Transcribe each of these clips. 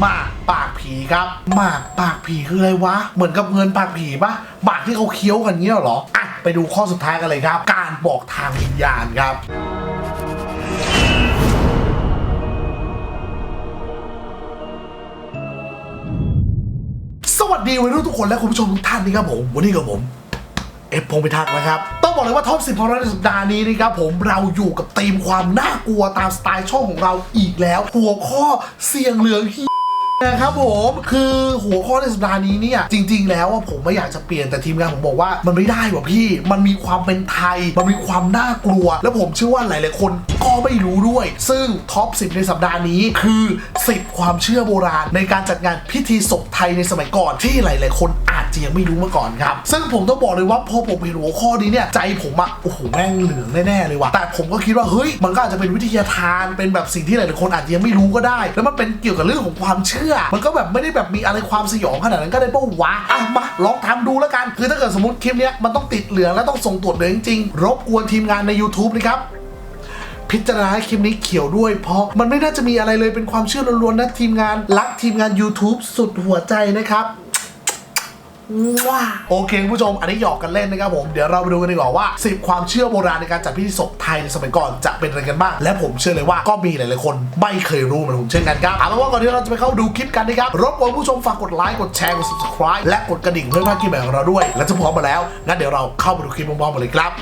หมากปากผีครับหมากปากผีคืออะไรวะ เหมือนกับเงินปากผีปะหมากที่เขาเคี้ยวกันเงี้ยเหรออะไปดูข้อสุดท้ายกันเลยครับ การบอกทางวิญญาณครับสวัสดีวัยรุ่นทุกคนและคุณผู้ชมทุกท่านนี่ครับผมวันนี้กับผมเอฟพงพิทักษ์นะครับ ต้องบอกเลยว่าท็อปสิบของเราในสัปดาห์นี้นะครับผมเราอยู่กับธีมความน่ากลัวตามสไตล์ช่องของเราอีกแล้ว หัวข้อเสียงเหลืองที่ นะครับผมคือหัวข้อในสัปดาห์นี้เนี่ยจริง ๆ แล้วว่าผมไม่อยากจะเปลี่ยนแต่ทีมงานผมบอกว่ามันไม่ได้ว่ะพี่ มันมีความเป็นไทย มันมีความน่ากลัว แล้วผมเชื่อว่าหลายๆคนก็ไม่รู้ด้วย ซึ่งท็อป 10 ในสัปดาห์นี้คือ 10 ความเชื่อโบราณ ในการจัดงานพิธีศพไทยในสมัยก่อนที่หลาย ๆ คน จจะยังไม่รู้มาก่อนครับ ซึ่งผมต้องบอกเลยว่าพอผมเห็นหัวข้อนี้เนี่ยใจผมอะโอ้โหแม่งเหลืองแน่ๆเลยว่ะแต่ผมก็คิดว่าเฮ้ยมันก็อาจจะเป็นวิทยาทานเป็นแบบสิ่งที่หลายๆคนอาจจะยังไม่รู้ก็ได้ แล้วมันเป็นเกี่ยวกับเรื่องของความเชื่อ มันก็แบบไม่ได้แบบมีอะไรความสยองขนาดนั้นก็ได้ป่าวะอะมาลองทำดูแล้วกัน คือถ้าเกิดสมมติคลิปเนี้ยมันต้องติดเหลืองแล้วต้องส่งตรวจเหลืองจริงรบกวนทีมงานใน YouTube นะครับพิจารณาให้คลิปนี้เขียวด้วย เพราะมันไม่น่าจะมีอะไรเลยเป็นความเชื่อล้วนๆนะทีมงานรักทีมงาน YouTube สุดหัวใจนะครับ ว้าโอเคคุณผู้ชม อันนี้หยอกกันเล่นนะครับผม เดี๋ยวเราไปดูกันดีกว่าว่า 10 ความเชื่อโบราณในการจัดพิธีศพไทยในสมัยก่อนจะเป็นอะไรกันบ้าง และผมเชื่อเลยว่าก็มีหลายๆคนไม่เคยรู้เหมือนผมเช่นกันครับเอาเป็นว่าก่อนที่เราจะไปเข้าดูคลิปกันนะครับ รบกวนผู้ชมฝากกดไลค์ กดแชร์ กด subscribe และกดกระดิ่งเพื่อไม่พลาดคลิปใหม่ของเราด้วย และจะพร้อมมาแล้ว งั้นเดี๋ยวเราเข้าไปดูคลิปพร้อมๆกันเลยครับ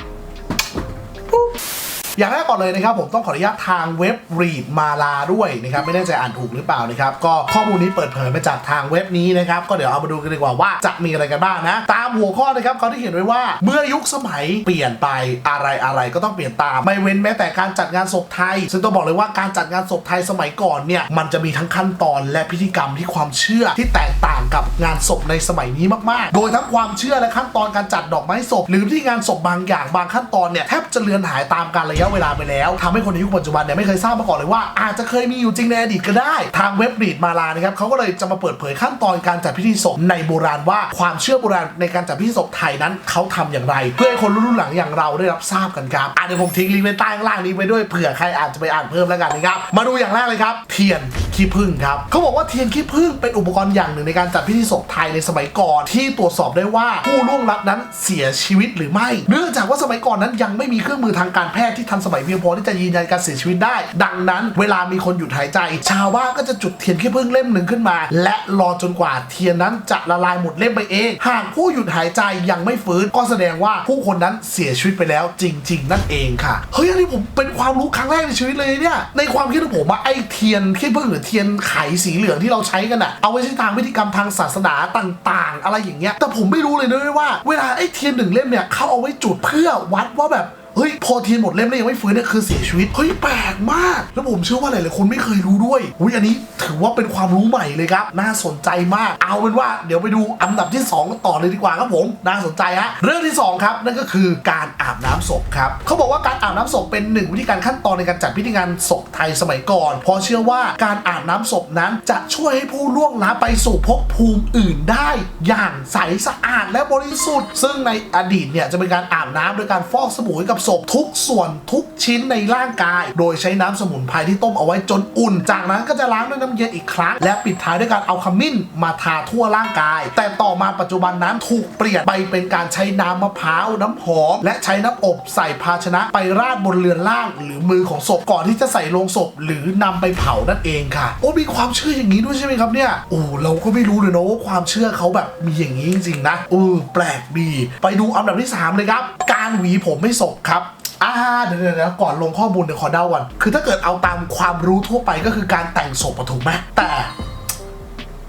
อย่างแรกก่อนเลยนะครับผมต้องขออนุญาตทางเว็บ read มาลาด้วยนะครับไม่แน่ใจอ่านถูกหรือเปล่านะครับก็ข้อมูลนี้เปิดเผยมาจากทางเว็บนี้นะครับก็เดี๋ยวเอามาดูกันดีกว่าว่าจะมีอะไรกันบ้างนะ ตามหัวข้อนะครับเขาที่เขียนไว้ว่า เมื่อยุคสมัยเปลี่ยนไปอะไรอะไรก็ต้องเปลี่ยนตาม ไม่เว้นแม้แต่การจัดงานศพไทย ซึ่งต้องบอกเลยว่าการจัดงานศพไทยสมัยก่อนเนี่ยมันจะมีทั้งขั้นตอนและพิธีกรรมที่ความเชื่อที่แตกต่างกับงานศพในสมัยนี้มากๆ โดยทั้งความเชื่อและขั้นตอนการจัดดอกไม้ศพ หรือที่งานศพบางอย่างบางขั้นตอนเนี่ยแทบจะเลือนหายตามกาลระยะเวลาไปแล้วทำให้คนในยุคปัจจุบันเนี่ยไม่เคยทราบมาก่อนเลยว่า อาจจะเคยมีอยู่จริงในอดีตก็ได้ ทางเว็บรีดมาลานะครับเขาก็เลยจะมาเปิดเผยขั้นตอนการจัดพิธีศพในโบราณว่าความเชื่อโบราณในการจัดพิธีศพไทยนั้นเขาทำอย่างไร เพื่อให้คนรุ่นหลังอย่างเราได้รับทราบกันครับอะเดี๋ยวผมทิ้งลิงก์ไว้ใต้ข้างล่างนี้ไว้ด้วยเผื่อใครอาจจะไปอ่านเพิ่มแล้วกันนะครับมาดูอย่างแรกเลยครับ เทียนขี้ผึ้งครับเขาบอกว่าเทียนขี้ผึ้งเป็นอุปกรณ์อย่างหนึ่งในการจัดพิธีศพไทยในสมัยก่อนที่ตรวจสอบได้ว่าผู้ล่วงลับนั้นเสียชีวิตหรือไม่ เนื่องจากว่าสมัยก่อนนั้นยังไม่มีเครื่องมือทางการแพทย์ที่ทันสมัยเพียงพอที่จะยืนยันการเสียชีวิตได้ ดังนั้น เวลามีคนหยุดหายใจ ชาวบ้านก็จะจุดเทียนขี้ผึ้งเล่มหนึ่งขึ้นมา และรอจนกว่าเทียนนั้นจะละลายหมดเล่มไปเอง หากผู้หยุดหายใจยังไม่ฟื้นก็แสดงว่าผู้คนนั้นเสียชีวิตไปแล้วจริง ๆ นั่นเองค่ะเฮ้ยอันนี้ผมเป็นความรู้ครั้งแรกในชีวิตเลยเนี่ยในความคิดของผมอะไอเทียนขี้ผึ้งหรือเทียนไขสีเหลืองที่เราใช้กันอะเอาไว้ใช้ทางพิธีกรรมทางศาสนาต่างๆ อะไรอย่างเงี้ยแต่ผมไม่รู้เลยนะเว้ยว่า เวลาไอเทียนหนึ่งเล่มเนี่ยเขาเอาไว้จุดเพื่อวัดว่าแบบ เฮ้ยพอเทียนหมดเล่มแล้วยังไม่ฟื้นเนี่ยคือเสียชีวิตเฮ้ยแปลกมาก แล้วผมเชื่อว่าหลายๆคนไม่เคยรู้ด้วยอุ้ยอันนี้ถือว่าเป็นความรู้ใหม่เลยครับ น่าสนใจมาก เอาเป็นว่าเดี๋ยวไปดูอันดับที่ 2 ต่อเลยดีกว่าครับผมน่าสนใจฮะเรื่องที่ 2 ครับ นั่นก็คือการอาบน้ำศพครับเขาบอกว่าการอาบน้ำศพเป็นหนึ่งวิธีการขั้นตอนในการจัดพิธีงานศพไทยสมัยก่อนเพราะเชื่อว่าการอาบน้ำศพนั้นจะช่วยให้ผู้ล่วงลับไปสู่ภพภูมิอื่นได้ อย่างใสสะอาดและบริสุทธิ์ ซึ่งในอดีตเนี่ยจะเป็นการอาบน้ำโดยการฟอกสบู่ให้กับศพทุกส่วนทุกชิ้นในร่างกาย โดยใช้น้ำสมุนไพรที่ต้มเอาไว้จนอุ่น จากนั้นก็จะล้างด้วยน้ำเย็นอีกครั้ง และปิดท้ายด้วยการเอาขมิ้นมาทาทั่วร่างกาย แต่ต่อมาปัจจุบันนั้นถูกเปลี่ยนไปเป็นการใช้น้ำมะพร้าวน้ำหอม และใช้น้ำอบใส่ภาชนะไปราดบนเรือนล่าง หรือมือของศพก่อนที่จะใส่ลงศพ หรือนำไปเผานั่นเองค่ะ โอ้มีความเชื่ออย่างนี้ด้วยใช่ไหมครับเนี่ยโอ้เราก็ไม่รู้เลยนะว่าความเชื่อเขาแบบมีอย่างนี้จริงๆนะเออแปลกดี ไปดูอันดับที่สามเลยครับ การหวีผมให้ศพครับอ่าเดี๋ยวเดี๋ยวเดี๋ยวก่อนลงข้อมูลเดี๋ยวขอเดาก่อน คือถ้าเกิดเอาตามความรู้ทั่วไปก็คือการแต่งศพถูกไหมแต่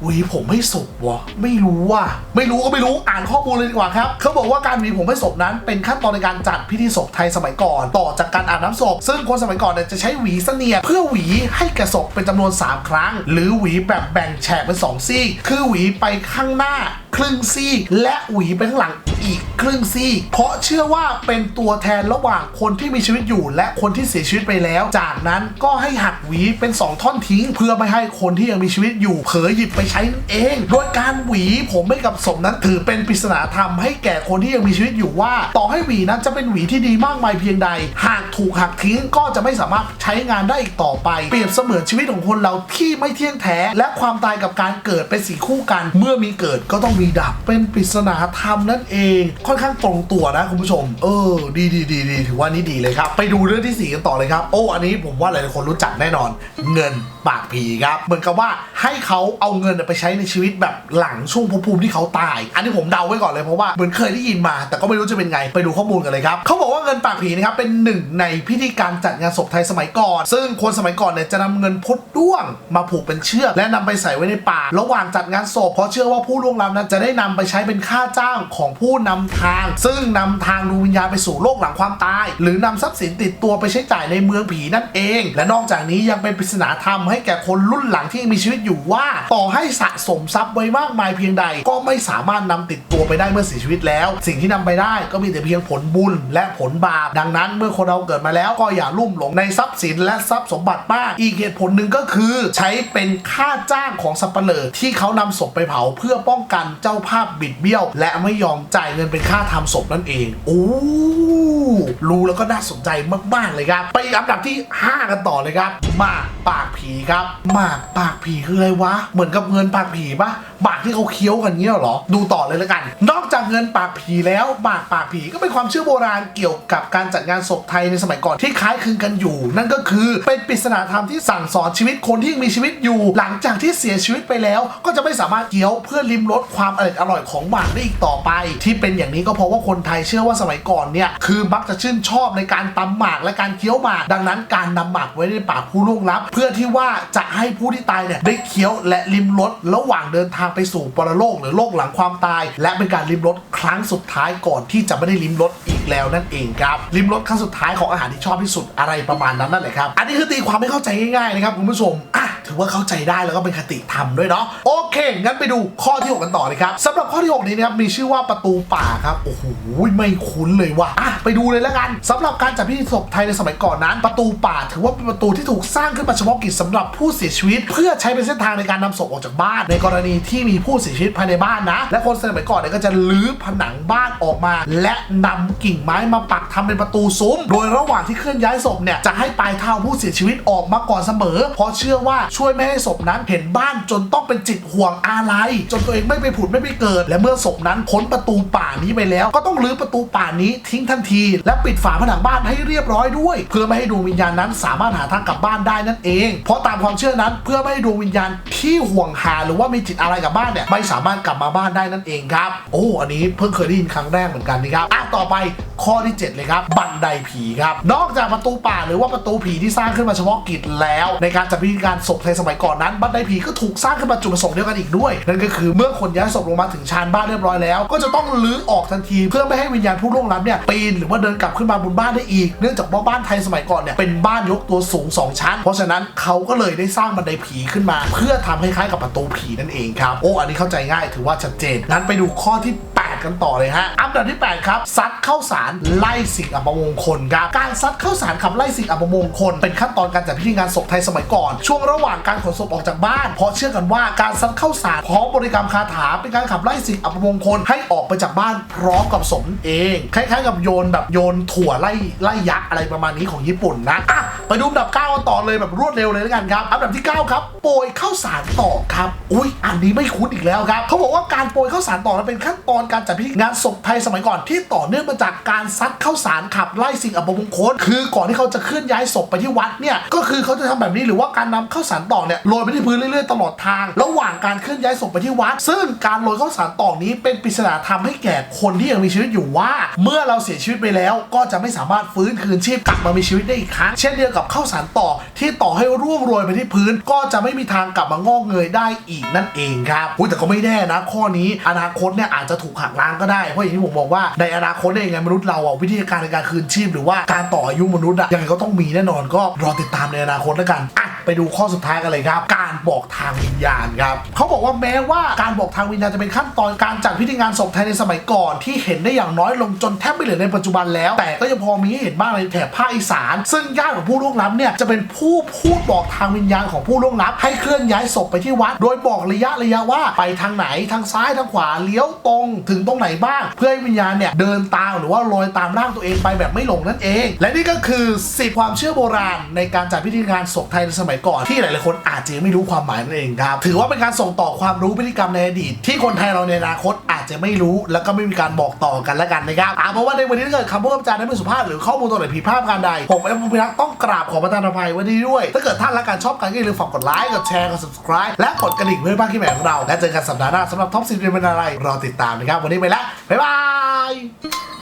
หวีผมให้ศพวะไม่รู้ว่ะไม่รู้ก็ไม่รู้อ่านข้อมูลเลยดีกว่าครับเขาบอกว่าการหวีผมให้ศพนั้นเป็นขั้นตอนในการจัดพิธีศพไทยสมัยก่อน ต่อจากการอาบน้ำศพ ซึ่งคนสมัยก่อนเนี่ยจะใช้หวีเสนียดเพื่อหวีให้แก่ศพเป็นจำนวน 3 ครั้ง หรือหวีแบบแบ่งแฉกเป็นสองซี่ คือหวีไปข้างหน้าครึ่งซี่ และหวีไปข้างหลังอีกครึ่งซีกเพราะเชื่อว่าเป็นตัวแทนระหว่างคนที่มีชีวิตอยู่ และคนที่เสียชีวิตไปแล้ว จากนั้นก็ให้หักหวีเป็น 2 ท่อนทิ้ง เพื่อไม่ให้คนที่ยังมีชีวิตอยู่เผลอหยิบไปใช้นั่นเอง โดยการหวีผมให้กับศพนั้นถือเป็นปริศนาธรรมให้แก่คนที่ยังมีชีวิตอยู่ว่า ต่อให้หวีนั้นจะเป็นหวีที่ดีมากมายเพียงใด หากถูกหักทิ้งก็จะไม่สามารถใช้งานได้อีกต่อไป เปรียบเสมือนชีวิตของคนเราที่ไม่เที่ยงแท้ และความตายกับการเกิดเป็นสิ่คู่กัน เมื่อมีเกิดก็ต้องมีดับ เป็นปริศนาธรรมนั่นเอง ค่อนข้างตรงตัวนะคุณผู้ชม เออ ดีดีดีดีถือว่านี่ดีเลยครับ ไปดูเรื่องที่สี่กันต่อเลยครับ โอ้ อันนี้ผมว่าหลายๆคนรู้จักแน่นอน เงินปากผีครับ เหมือนกับว่าให้เขาเอาเงินไปใช้ในชีวิตแบบหลังช่วงภูมิที่เขาตาย อันนี้ผมเดาไว้ก่อนเลยเพราะว่าเหมือนเคยได้ยินมา แต่ก็ไม่รู้จะเป็นไงไปดูข้อมูลกันเลยครับเขาบอก เงินปากผีนะครับเป็นหนึ่งในพิธีการจัดงานศพไทยสมัยก่อน ซึ่งคนสมัยก่อนเนี่ยจะนำเงินพดด้วง มาผูกเป็นเชือก และนำไปใส่ไว้ในป่าระหว่างจัดงานศพเพราะเชื่อว่าผู้ล่วงลับนั้นจะได้นำไปใช้เป็นค่าจ้างของผู้นำทาง ซึ่งนำทางดวงวิญญาณไปสู่โลกหลังความตาย หรือนำทรัพย์สินติดตัวไปใช้จ่ายในเมืองผีนั่นเอง และนอกจากนี้ยังเป็นปริศนาธรรมให้แก่คนรุ่นหลังที่มีชีวิตอยู่ว่า ต่อให้สะสมทรัพย์ไว้มากมายเพียงใด ก็ไม่สามารถนำติดตัวไปได้เมื่อเสียชีวิตแล้ว สิ่งที่นำไปได้ก็มีแต่เพียงผลบุญและผลบาป ดังนั้นเมื่อคนเราเกิดมาแล้วก็อย่าลุ่มหลงในทรัพย์สินและทรัพย์สมบัติมาก อีกเหตุผลหนึ่งก็คือใช้เป็นค่าจ้างของสับเปลอที่เขานำศพไปเผาเพื่อป้องกันเจ้าภาพบิดเบี้ยว และไม่ยอมจ่ายเงินเป็นค่าทำศพนั่นเองโอ้รู้แล้วก็น่าสนใจมากๆเลยครับ ไปอันดับที่ 5 กันต่อเลยครับหมากปากผีครับหมากปากผีคืออะไรวะ เหมือนกับเงินปากผีปะหมากที่เขาเคี้ยวกันเงี้ยเหรอ ดูต่อเลยแล้วกัน นอกจากเงินปากผีแล้วหมากปากผีก็เป็นความเชื่อโบราณเกี่ยวกับการจัดงานศพไทยในสมัยก่อนที่คล้ายคลึงกันอยู่ นั่นก็คือเป็นปริศนาธรรมที่สั่งสอนชีวิตคนที่ยังมีชีวิตอยู่ หลังจากที่เสียชีวิตไปแล้ว ก็จะไม่สามารถเคี้ยวเพื่อลิ้มรสความอร่อยอร่อยของหมากได้อีกต่อไป ที่เป็นอย่างนี้ก็เพราะว่าคนไทยเชื่อว่าสมัยก่อนเนี่ยคือมักจะชื่นชอบในการตำหมากและการเคี้ยวหมาก ดังนั้นการนำหมากไว้ในปากผู้ล่วงลับ เพื่อที่ว่าจะให้ผู้ที่ตายเนี่ยได้เคี้ยวและลิ้มรสระหว่างเดินทางไปสู่ปรโลกหรือโลกหลังความตาย และเป็นการลิ้มรสครั้งสุดท้ายก่อนที่จะไม่ได้ลิ้มรสอีก แล้วนั่นเองครับริมรสครั้งสุดท้ายของอาหารที่ชอบที่สุดอะไรประมาณนั้นนั่นแหละครับอันนี้คือตีความไม่เข้าใจง่ายๆนะครับคุณผู้ชมอะ ถือว่าเข้าใจได้แล้วก็เป็นคติธรรมด้วยเนาะโอเค งั้นไปดูข้อที่ 6 กันต่อเลยครับสำหรับข้อที่ 6 นี้นะครับมีชื่อว่าประตูป่าครับโอ้โหไม่คุ้นเลยว่ะอะไปดูเลยแล้วกันสำหรับการจัดพิธีศพไทยในสมัยก่อนนั้น ประตูป่าถือว่าเป็นประตูที่ถูกสร้างขึ้นมาเฉพาะกิจสำหรับผู้เสียชีวิต เพื่อใช้เป็นเส้นทางในการนำศพออกจากบ้าน ในกรณีที่มีผู้เสียชีวิตภายในบ้านนะ และคนสมัยก่อนเนี่ยก็จะลื้อผนังบ้านออกมา และนำกิ่งไม้มาปักทำเป็นประตูซุ้ม โดยระหว่างที่เคลื่อนย้ายศพเนี่ยจะให้ปลายเท้าผู้เสียชีวิตออกมาก่อนเสมอ เพราะเชื่อว่าช่วยไม่ให้ศพนั้นเห็นบ้านจนต้องเป็นจิตห่วงอาลัยจนตัวเองไม่ไปผุดไม่ไปเกิด และเมื่อศพนั้นพ้นประตูป่านี้ไปแล้ว ก็ต้องรื้อประตูป่านี้ทิ้งทันที และปิดฝาผนังบ้านให้เรียบร้อยด้วย เพื่อไม่ให้ดวงวิญญาณนั้นสามารถหาทางกลับบ้านได้นั่นเอง เพราะตามความเชื่อนั้นเพื่อไม่ให้ดวงวิญญาณที่ห่วงหาหรือว่ามีจิตอะไรกับบ้านเนี่ยไม่สามารถกลับมาบ้านได้นั่นเองครับโอ้อันนี้เพิ่งเคยได้ยินครั้งแรกเหมือนกันนะครับอะต่อไปข้อที่ 7 เลยครับบันไดผีครับนอกจากประตูป่าหรือว่าประตูผีที่สร้างขึ้นมาเฉพาะกิจแล้ว ในการจัดพิธีการศพในสมัยก่อนนั้นบันไดผีก็ถูกสร้างขึ้นมาจุดประสงค์เดียวกันอีกด้วย นั่นก็คือเมื่อคนย้ายศพลงมาถึงชานบ้านเรียบร้อยแล้ว ก็จะต้องลื้อออกทันทีเพื่อไม่ให้วิญญาณผู้ล่วงลับเนี่ยปีนหรือว่าเดินกลับขึ้นมาบนบ้านได้อีก เนื่องจากว่าบ้านไทยสมัยก่อนเนี่ยเป็นบ้านยกตัวสูงสองชั้น เพราะฉะนั้นเขาก็เลยได้สร้างบันไดผีขึ้นมา เพื่อทำคล้ายๆกับประตูผีนั่นเองครับโอ้อันนี้เข้าใจง่ายถือว่าชัดเจนงั้นไปดูข้อที่ 8 กันต่อเลยฮะ อันดับที่ 8 ครับ ซัดเข้าสารไล่สิ่งอัปมงคลครับ การซัดเข้าสารขับไล่สิ่งอัปมงคล เป็นขั้นตอนการจัดพิธีงานศพไทยสมัยก่อน ช่วงระหว่างการขนศพออกจากบ้าน เพราะเชื่อกันว่าการซัดเข้าสารพร้อมบริกรรมคาถาเป็นการขับไล่สิ่งอัปมงคลให้ออกไปจากบ้านพร้อมกับศพเอง คล้ายๆ กับโยนแบบโยนถั่วไล่ไล่ยักษ์อะไรประมาณนี้ของญี่ปุ่นนะอะไปดูอันดับ9กันต่อเลยแบบรวดเร็วเลยแล้วกันครับ อันดับที่ 9 ครับโปรยข้าวสารต่อครับ อุ้ยอันนี้ไม่คุ้นอีกแล้วครับเขาบอกว่าการโปรยข้าวสารต่อนั้นเป็นขั้นตอนการจัดพิธีงานศพไทยสมัยก่อนที่ต่อเนื่องมาจากการซัดข้าวสารขับไล่สิ่งอัปมงคลคือก่อนที่เขาจะเคลื่อนย้ายศพไปที่วัดเนี่ยก็คือเขาจะทำแบบนี้หรือว่าการนำข้าวสารต่อเนี่ยโรยไปที่พื้นเรื่อยๆตลอดทาง ระหว่างการเคลื่อนย้ายศพไปที่วัด ซึ่งการโรยข้าวสารต่อนี้เป็นปริศนาธรรมให้แก่คนที่ยังมีชีวิตอยู่ว่า เมื่อเราเสียชีวิตไปแล้วก็จะไม่สามารถฟื้นคืนชีพกลับมามีชีวิตได้อีกครั้งเช่นเดียวกับข้าวสารต่อที่ต่อให้ร่วงโรยไปที่พื้น ก็จะไม่มีทางกลับมางอกเงยได้อีกนั่นเองครับแต่ก็ไม่แน่นะ ข้อนี้อนาคตเนี่ยอาจจะถูกหักล้างก็ได้ เพราะอย่างที่ผมบอกว่าในอนาคตเนี่ยยังไงมนุษย์เราอะวิธีการในการคืนชีพหรือว่าการต่ออายุมนุษย์อะยังไงก็ต้องมีแน่นอนก็รอติดตามในอนาคตแล้วกันอะ ไปดูข้อสุดท้ายกันเลยครับ การบอกทางวิญญาณครับเขาบอกว่าแม้ว่าการบอกทางวิญญาณจะเป็นขั้นตอนการจัดพิธีงานศพไทยในสมัยก่อน ที่เห็นได้อย่างน้อยลงจนแทบไม่เหลือในปัจจุบันแล้ว แต่ก็ยังพอมีให้เห็นบ้างในแถบภาคอีสาน ซึ่งญาติของผู้ล่วงลับเนี่ยจะเป็นผู้พูดบอกทางวิญญาณของผู้ล่วงลับ ให้เคลื่อนย้ายศพไปที่วัด โดยบอกระยะระยะว่าไปทางไหนทางซ้ายทางขวาเลี้ยวตรงถึงตรงไหนบ้าง เพื่อให้วิญญาณเนี่ยเดินตามหรือว่าลอยตามร่างตัวเองไปแบบไม่หลงนั่นเอง และนี่ก็คือสิบความเชื่อโบราณในการจัดพิธีงานศพไทยในสมัยก่อนที่หลายๆคนอาจจะไม่รู้ความหมายนั่นเองครับ ถือว่าเป็นการส่งต่อความรู้พฤติกรรมในอดีต ที่คนไทยเราในอนาคตอาจจะไม่รู้ แล้วก็ไม่มีการบอกต่อกันแล้วกันนะครับอ่าเพราะว่าในวันนี้ถ้าเกิดคำพูดคำจาได้ไม่สุภาพหรือข้อมูลตัวไหนผิดพลาดการใด ผมเอ็มพิทักษ์ต้องกราบขอประทานอภัยไว้ด้วย ถ้าเกิดท่านรักการชอบกันก็อย่าลืมฝากกดไลค์กดแชร์กด subscribe และกดกระดิ่งเพื่อบ้านที่แหม่ของเราและเจอกันสัปดาห์หน้าสำหรับท็อปสิบเป็นอะไรรอติดตามนะครับวันนี้ไปแล้วบ๊ายบาย